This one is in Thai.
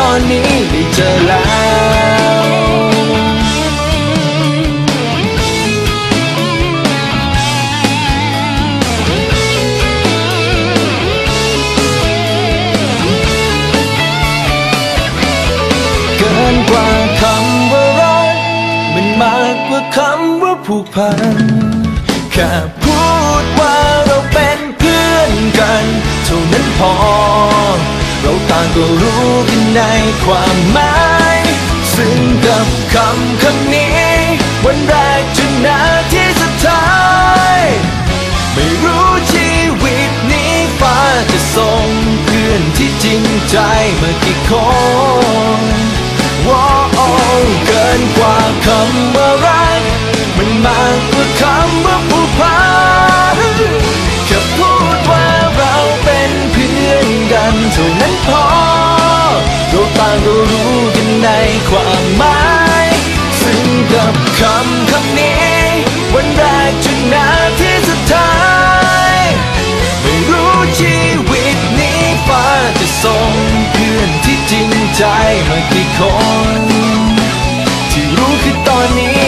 ตอนนี้ได้เจอแล้วเกินกว่าคำว่ารักมันมากกว่าคำว่าผูกพันแค่พูดว่าเราเป็นเพื่อนกัน เท่านั้นพอ ก็รู้กันในความหมาย ซึ่งกับคำคำนี้ วันแรกจนนาที่สุดท้าย ไม่รู้ชีวิตนี้ฟ้าจะส่งเพื่อนที่จริงใจมากี่คนว้าเกินกว่าคำว่า คำคำนี้ วันแรกจนนาทีสุดท้าย ไม่รู้ชีวิตนี้ฟ้าจะส่งเพื่อนที่จริงใจมากี่คน ที่รู้คือตอนนี้